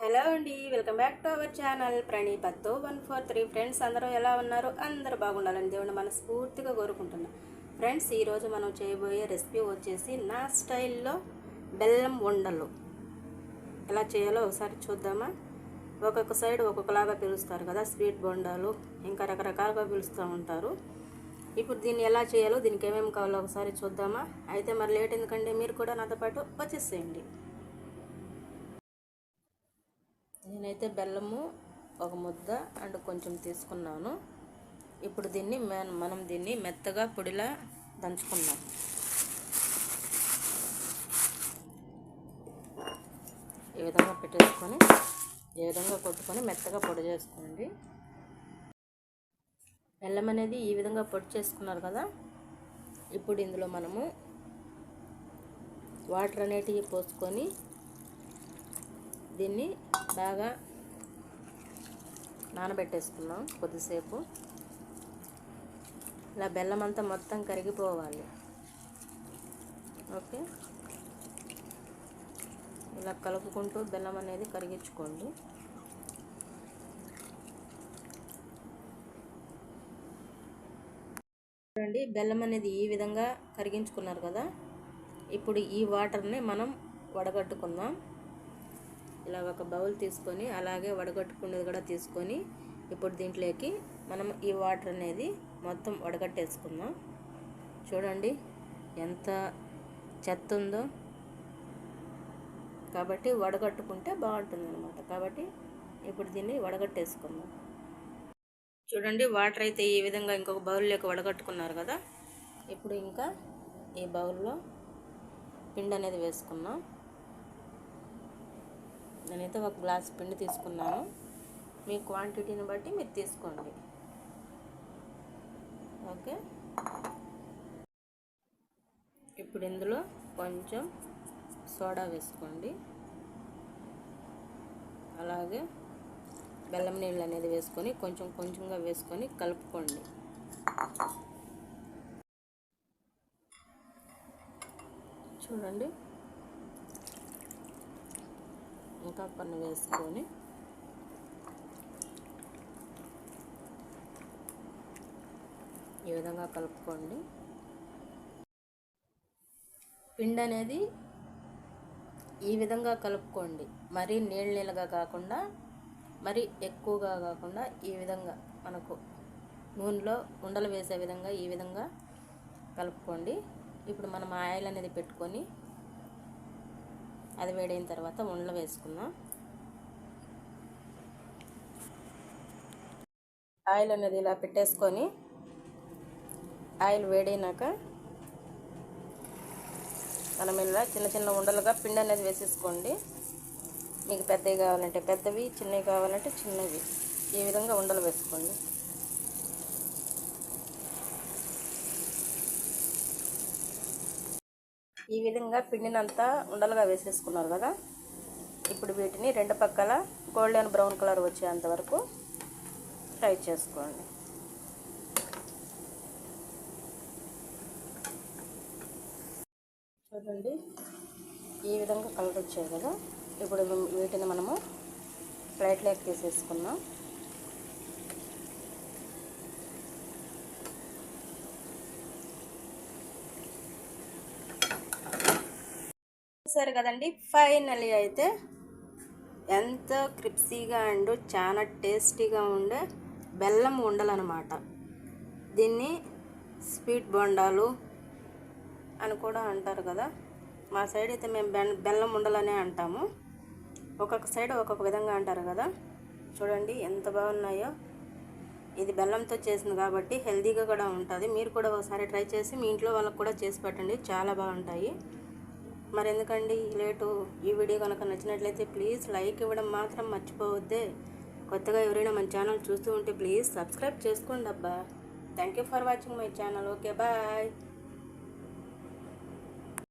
Hello అండి welcome back to our channel. ప్రణీపత్తో one four three friends అందరూ ఎలా ఉన్నారు? అందరూ బాగుండాలని దేవుని మనస్ఫూర్తిగా కోరుకుంటున్నాం. ఫ్రెండ్స్ ఈరోజు మనం చేయబోయే రెసిపీ వచ్చేసి నా స్టైల్లో బెల్లం ఉండలు ఎలా చేయాలో ఒకసారి చూద్దామా? ఒక్కొక్క సైడ్ ఒక్కొక్కలాగా పిలుస్తారు కదా స్వీట్ బొండాలు ఇంకా రకరకాలుగా పిలుస్తూ ఉంటారు. ఇప్పుడు దీన్ని ఎలా చేయాలో దీనికి ఏమేమి కావాలో ఒకసారి చూద్దామా? అయితే మరి లేట్ ఎందుకంటే మీరు కూడా నాతో పాటు వచ్చేసేయండి. నేనైతే బెల్లము ఒక ముద్ద అండ్ కొంచెం తీసుకున్నాను. ఇప్పుడు దీన్ని మనం దీన్ని మెత్తగా పొడిలా దంచుకున్నాం ఈ విధంగా పెట్టేసుకొని ఈ విధంగా కొట్టుకొని మెత్తగా పొడి చేసుకోండి. బెల్లం అనేది ఈ విధంగా పొడి చేసుకున్నారు కదా ఇప్పుడు ఇందులో మనము వాటర్ అనేటివి పోసుకొని దీన్ని బాగా నానబెట్టేసుకున్నాం కొద్దిసేపు. ఇలా బెల్లం అంతా మొత్తం కరిగిపోవాలి. ఓకే? ఇలా కలుపుకుంటూ బెల్లం అనేది కరిగించుకోండి. చూడండి బెల్లం అనేది ఈ విధంగా కరిగించుకున్నారు కదా? ఇప్పుడు ఈ వాటర్ని మనం వడగట్టుకుందాం. ఇలా ఒక బౌల్ తీసుకొని అలాగే వడగట్టుకునేది కూడా తీసుకొని ఇప్పుడు దీంట్లోకి మనం ఈ వాటర్ అనేది మొత్తం వడగట్టేసుకుందాం. చూడండి ఎంత చెత్త ఉందో. కాబట్టి వడగట్టుకుంటే బాగుంటుంది అనమాట కాబట్టి ఇప్పుడు దీన్ని వడగట్టేసుకుందాం. చూడండి వాటర్ అయితే ఈ విధంగా ఇంకొక బౌల్లోకి వడగట్టుకున్నారు కదా. ఇప్పుడు ఇంకా ఈ బౌల్లో పిండి అనేది వేసుకున్నాం నేనైతే ఒక గ్లాస్ పిండి తీసుకున్నాను. మీ క్వాంటిటీని బట్టి మీరు తీసుకోండి. ఓకే? ఇప్పుడు ఇందులో కొంచెం సోడా వేసుకోండి. అలాగే బెల్లం నీళ్ళు అనేది వేసుకొని కొంచెం కొంచెంగా వేసుకొని కలుపుకోండి. చూడండి. ఇంకా కొన్ని వేసుకొని ఈ విధంగా కలుపుకోండి. పిండి అనేది ఈ విధంగా కలుపుకోండి. మరీ నీళ్ళ నీళ్ళగా కాకుండా మరి ఎక్కువగా కాకుండా ఈ విధంగా మనకు నూనెలో ఉండలు వేసే విధంగా ఈ విధంగా కలుపుకోండి. ఇప్పుడు మనం ఆయిల్ అనేది పెట్టుకొని అది వేడైన తర్వాత ఉండలు వేసుకుందాం. ఆయిల్ అనేది ఇలా పెట్టేసుకొని ఆయిల్ వేడైనాక మనం ఇలా చిన్న చిన్న ఉండలుగా పిండి అనేది వేసేసుకోండి. మీకు పెద్దవి కావాలంటే పెద్దవి చిన్నవి కావాలంటే చిన్నవి. ఈ విధంగా ఉండలు వేసుకోండి. ఈ విధంగా పిండినంతా ఉండలుగా వేసేసుకున్నారు కదా? ఇప్పుడు వీటిని రెండు పక్కల గోల్డెన్ బ్రౌన్ కలర్ వచ్చేంత వరకు ఫ్రై చేసుకోండి. చూడండి ఈ విధంగా కలర్ వచ్చాయి కదా? ఇప్పుడు వీటిని మనము ప్లేట్లోకి తీసేసుకున్నాం చూసారు కదండి. ఫైనలీ అయితే ఎంతో క్రిప్సీగా అండ్ చాలా టేస్టీగా ఉండే బెల్లం ఉండలన్నమాట. దీన్ని స్వీట్ బొండాలు అని కూడా అంటారు కదా. మా సైడ్ అయితే మేము బెల్లం ఉండలనే అంటాము. ఒక్కొక్క సైడ్ ఒక్కొక్క విధంగా అంటారు కదా. చూడండి ఎంత బాగున్నాయో. ఇది బెల్లంతో చేసింది కాబట్టి హెల్తీగా కూడా ఉంటుంది. మీరు కూడా ఒకసారి ట్రై చేసి మీ ఇంట్లో వాళ్ళకి కూడా చేసి పెట్టండి. చాలా బాగుంటాయి. మరి ఎందుకండి లేటు ఈ వీడియో కనుక నచ్చినట్లయితే ప్లీజ్ లైక్ ఇవ్వడం మాత్రం మర్చిపోవద్దే. కొత్తగా ఎవరైనా మన ఛానల్ చూస్తూ ఉంటే ప్లీజ్ సబ్స్క్రైబ్ చేసుకోండి అబ్బా thank you for watching my channel. Okay bye.